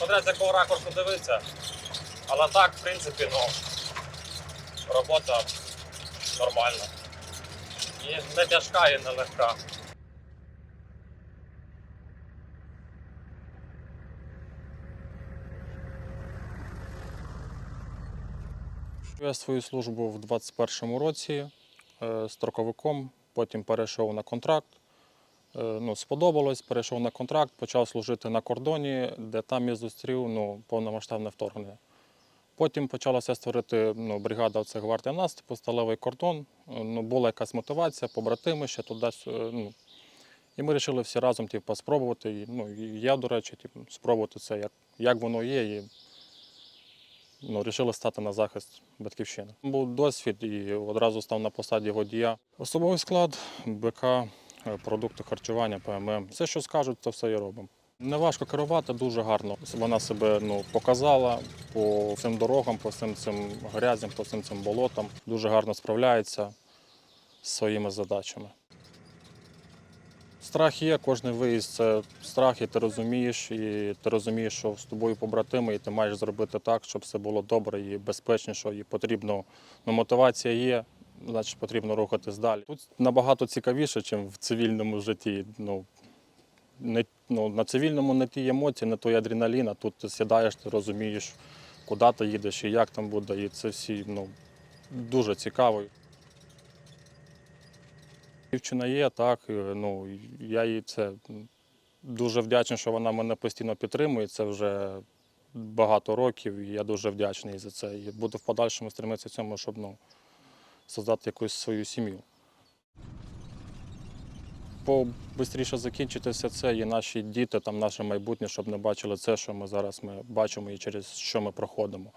Смотря з якого ракурсу дивитися. Але так, в принципі, ну, робота нормальна. І не тяжка, і не легка. Я свою службу в 21-му році е, строковиком, потім перейшов на контракт. Е, Ну, сподобалось, перейшов на контракт, почав служити на кордоні, де там я зустрів ну, повномасштабне вторгнення. Потім почалася створити ну, бригада це гвардія наступу, сталевий кордон. Е, Ну, була якась мотивація, побратими ще туди. е, Ну, і ми вирішили всі разом типу, спробувати. Ну, і я, до речі, типу, спробувати це, як, як воно є. І, ну, вирішили стати на захист батьківщини. Був досвід і одразу став на посаді водія. Особовий склад, БК, продукти харчування, ПММ. Все, що скажуть, то все і робимо. Неважко керувати, дуже гарно. Вона себе ну, показала по всім дорогам, по всім цим грязям, по всім цим болотам. Дуже гарно справляється з своїми задачами. Страх є, кожен виїзд це страх, і ти розумієш, і ти розумієш, що з тобою побратими, і ти маєш зробити так, щоб все було добре і безпечніше, і потрібно. Ну, мотивація є, значить потрібно рухатись далі. Тут набагато цікавіше, ніж в цивільному житті. Ну, не, ну, на цивільному не ті емоції, не той адреналін, а тут ти сідаєш, ти розумієш, куди ти їдеш і як там буде. І це всі ну, дуже цікаво. Дівчина є, так. е, Ну, я їй це дуже вдячний, що вона мене постійно підтримує. Це вже багато років, і я дуже вдячний за це. І буду в подальшому стремитися в цьому, щоб ну, создати якусь свою сім'ю. Побистріше закінчитися це, і наші діти, там, наше майбутнє, щоб не бачили це, що ми зараз ми бачимо і через що ми проходимо.